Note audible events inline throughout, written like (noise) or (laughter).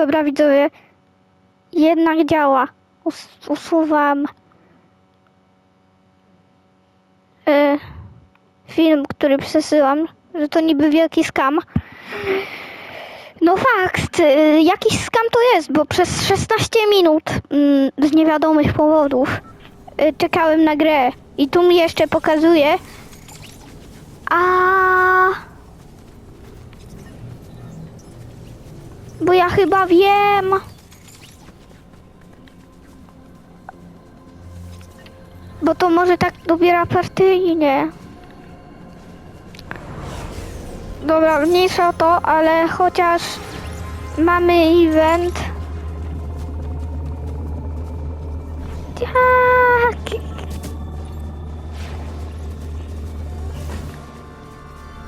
Dobra, widzowie. Jednak działa. Us usuwam e, film, który przesyłam, że to niby wielki skam. No fakt, e, jakiś skam to jest, bo przez 16 minut mm, z niewiadomych powodów e, czekałem na grę i tu mi jeszcze pokazuje. A Bo ja chyba wiem. Bo to może tak dobiera partyjnie. Dobra, mniejsza o to, ale chociaż mamy event. Tak.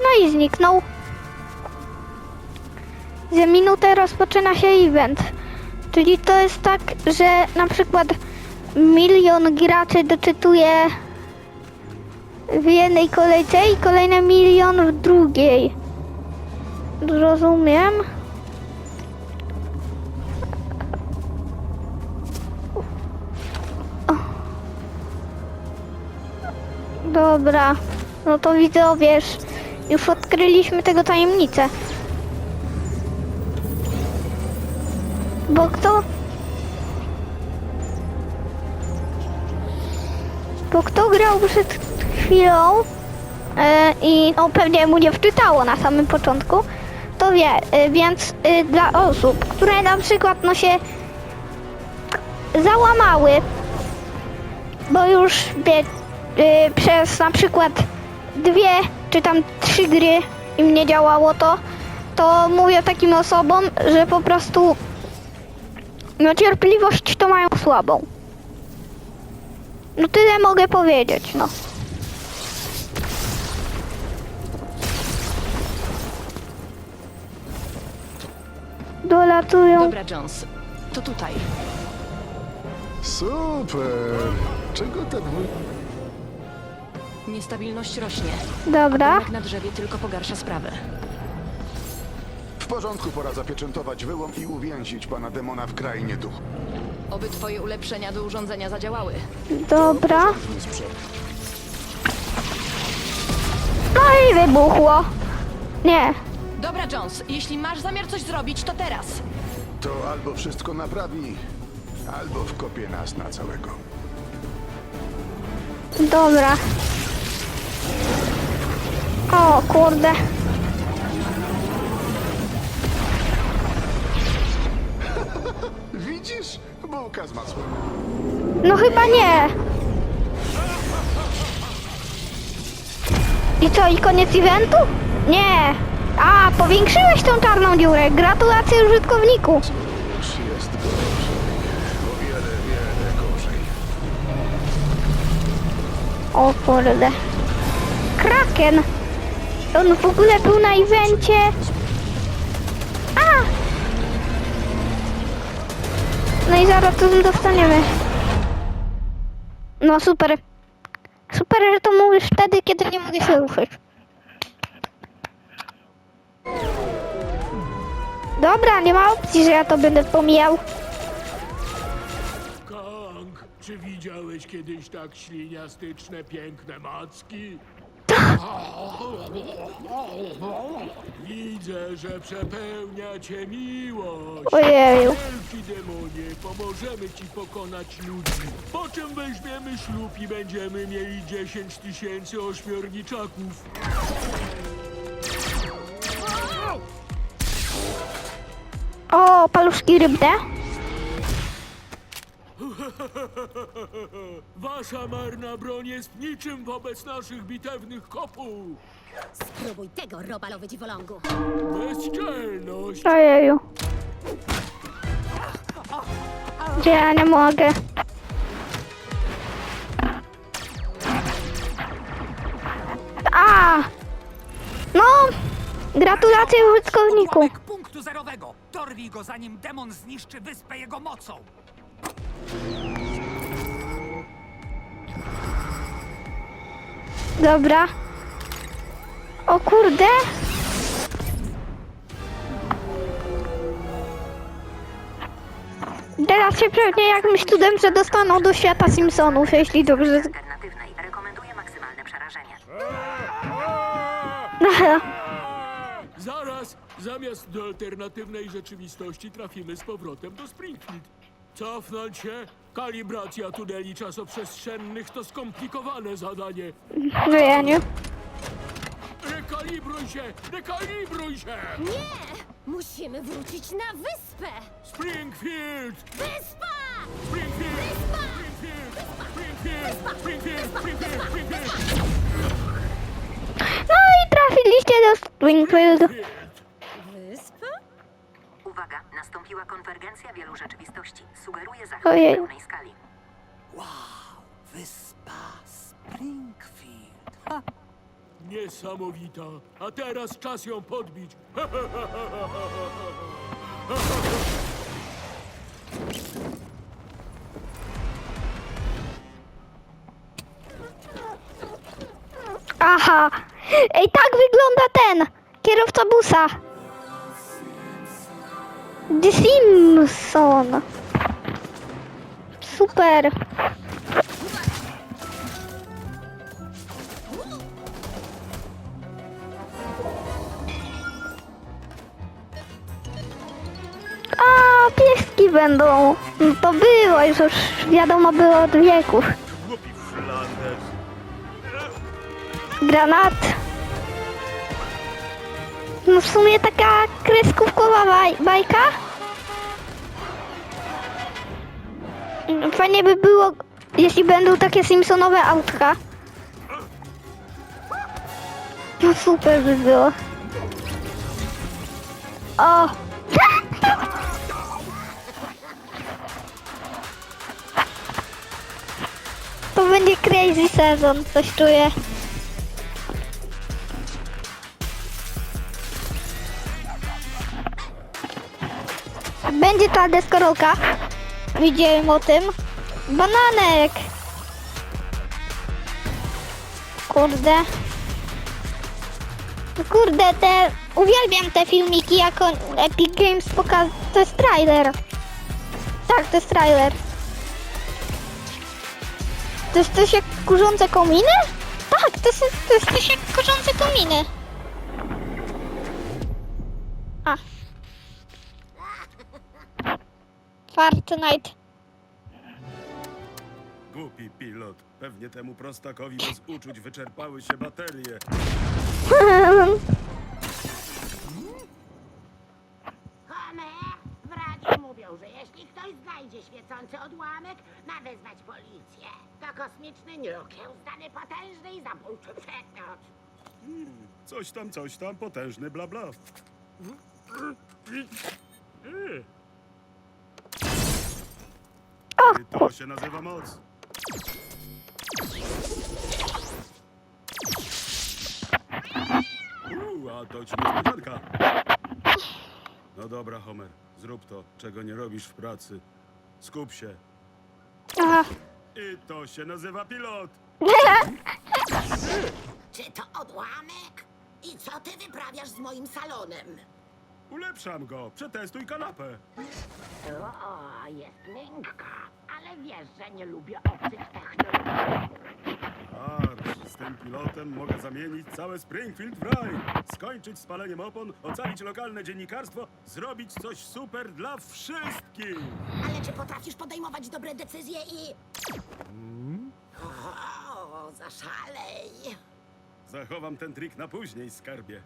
No i zniknął. Za minutę rozpoczyna się event. Czyli to jest tak, że na przykład milion graczy doczytuje w jednej kolejce i kolejny milion w drugiej. Rozumiem. Dobra, no to widzę, wiesz, już odkryliśmy tego tajemnicę. Bo kto... Bo kto grał przed chwilą e, i no pewnie mu nie wczytało na samym początku, to wie, e, więc e, dla osób, które na przykład no się załamały, bo już wie, e, przez na przykład dwie czy tam trzy gry im nie działało to, to mówię takim osobom, że po prostu no cierpliwość to mają słabą. No tyle mogę powiedzieć, no. Dolatują. Dobra, Jones, to tutaj. Super! Czego tak wy... Niestabilność rośnie. Dobra. Jak na drzewie tylko pogarsza sprawę. W porządku, pora zapieczętować wyłom i uwięzić pana demona w krainie duchu. Oby twoje ulepszenia do urządzenia zadziałały. Dobra. No i wybuchło. Nie. Dobra, Jones, jeśli masz zamiar coś zrobić, to teraz. To albo wszystko naprawi, albo wkopie nas na całego. Dobra. O kurde. Bułka z masłem. No chyba nie. I co, i koniec eventu? Nie. A, powiększyłeś tą czarną dziurę. Gratulacje użytkowniku. Już jest gorzej. O wiele, wiele gorzej. O kurde. Kraken. On w ogóle był na evencie. No i zaraz to dostaniemy. No super. Super, że to mówisz wtedy, kiedy nie mogę się ruszyć. Dobra, nie ma opcji, że ja to będę pomijał. Kang, czy widziałeś kiedyś tak śliniastyczne, piękne macki? Widzę, że przepełnia cię miłość. Ojeju. Wielki demonie, pomożemy ci pokonać ludzi. Po czym weźmiemy ślub i będziemy mieli 10 tysięcy ośmiorniczaków. O, paluszki rybne. (laughs) Wasza marna broń jest niczym wobec naszych bitewnych kopów. Spróbuj tego, robalowy dziwolągu. Bezczelność! Ojeju. Gdzie ja nie mogę. A! No! Gratulacje użytkowniku. Członek punktu zerowego. Dorwij go, zanim demon zniszczy wyspę jego mocą. Dobra. O kurde. Teraz się pewnie jakimś cudem przedostaną do świata Simpsonów, jeśli dobrze... alternatywnej rekomenduję maksymalne przerażenie. Zaraz, zamiast do alternatywnej rzeczywistości trafimy z powrotem do Springfield. Cofnąć się? Kalibracja tuneli czasoprzestrzennych to skomplikowane zadanie. No ja nie. Rekalibruj się! Rekalibruj się! Nie! Musimy wrócić na wyspę! Springfield! Wyspa! Springfield! Wyspa! Springfield! Springfield! Springfield! Springfield! No i trafiliście do Springfield. Uwaga, nastąpiła konwergencja wielu rzeczywistości. Sugeruje zachód Ojej. w pełnej skali. Wyspa Springfield. Niesamowita. A teraz czas ją podbić. (laughs) Aha. Ej, tak wygląda ten kierowca busa. The Simpson. Super. A, pieski będą. No to było, już, wiadomo było od wieków. Granat. No w sumie taka kreskówkowa baj bajka. Fajnie by było, jeśli będą takie Simpsonowe autka. No super by było. O! To będzie crazy sezon, coś czuję. Będzie ta deskorolka. Widziałem o tym. Bananek. Kurde. Kurde, te... Uwielbiam te filmiki, jak Epic Games pokazuje. To jest trailer. Tak, to jest trailer. To jest coś jak kurzące kominy? Tak, to jest, to jest coś jak kurzące kominy. A. Fortnite. Głupi pilot. Pewnie temu prostakowi bez uczuć wyczerpały się baterie. Homer, bracia mówią, że jeśli ktoś znajdzie świecący odłamek, ma wezwać policję. To kosmiczny nieokiełznany, potężny i zabójczy przedmiot. Coś tam, coś tam, potężny bla bla. I to się nazywa moc. Uuu, a to ci niespodzianka. No dobra, Homer, zrób to, czego nie robisz w pracy. Skup się. Aha. I to się nazywa pilot. Czy to odłamek? I co ty wyprawiasz z moim salonem? Ulepszam go, przetestuj kanapę. O, jest miękka, ale wiesz, że nie lubię obcych technologii. Arch, z tym pilotem mogę zamienić całe Springfield w raj. Skończyć z paleniem opon, ocalić lokalne dziennikarstwo, zrobić coś super dla wszystkich. Ale czy potrafisz podejmować dobre decyzje i... O, zaszalej. Zachowam ten trik na później, skarbie.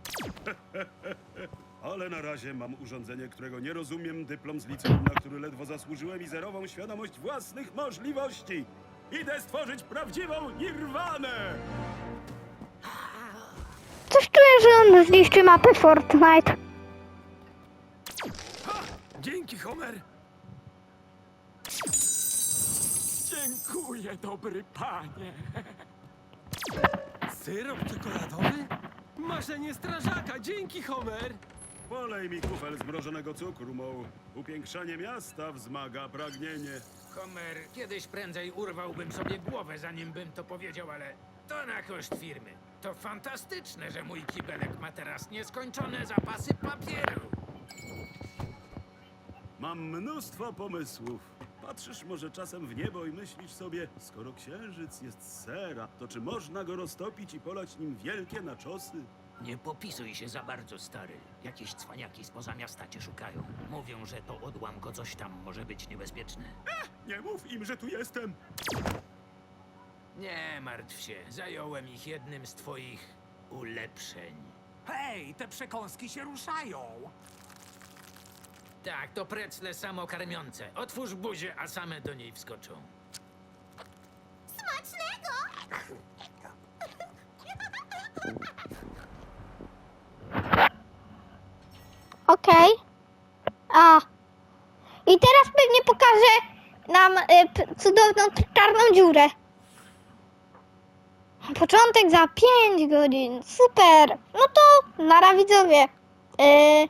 (laughs) Ale na razie mam urządzenie, którego nie rozumiem, dyplom z liceum, na który ledwo zasłużyłem i zerową świadomość własnych możliwości. Idę stworzyć prawdziwą nirwanę! Coś czuję, że on zniszczy mapę Fortnite. Dzięki, Homer. Dziękuję, dobry panie. (laughs) Syrop czekoladowy? Marzenie strażaka, dzięki Homer! Polej mi kufel zmrożonego cukru, Mo. Upiększanie miasta wzmaga pragnienie. Homer, kiedyś prędzej urwałbym sobie głowę, zanim bym to powiedział, ale to na koszt firmy. To fantastyczne, że mój kibelek ma teraz nieskończone zapasy papieru. Mam mnóstwo pomysłów. Patrzysz może czasem w niebo i myślisz sobie, skoro księżyc jest z sera, to czy można go roztopić i polać nim wielkie naczosy? Nie popisuj się za bardzo, stary. Jakieś cwaniaki spoza miasta cię szukają. Mówią, że to odłamko coś tam może być niebezpieczne. Nie mów im, że tu jestem! Nie martw się, zająłem ich jednym z twoich ulepszeń. Hej, te przekąski się ruszają! Tak, to precle samokarmiące. Otwórz buzię, a same do niej wskoczą. Smacznego! Okej. A. I teraz pewnie pokaże nam y, cudowną czarną dziurę. Początek za 5 godzin. Super. No to nara widzowie. Y,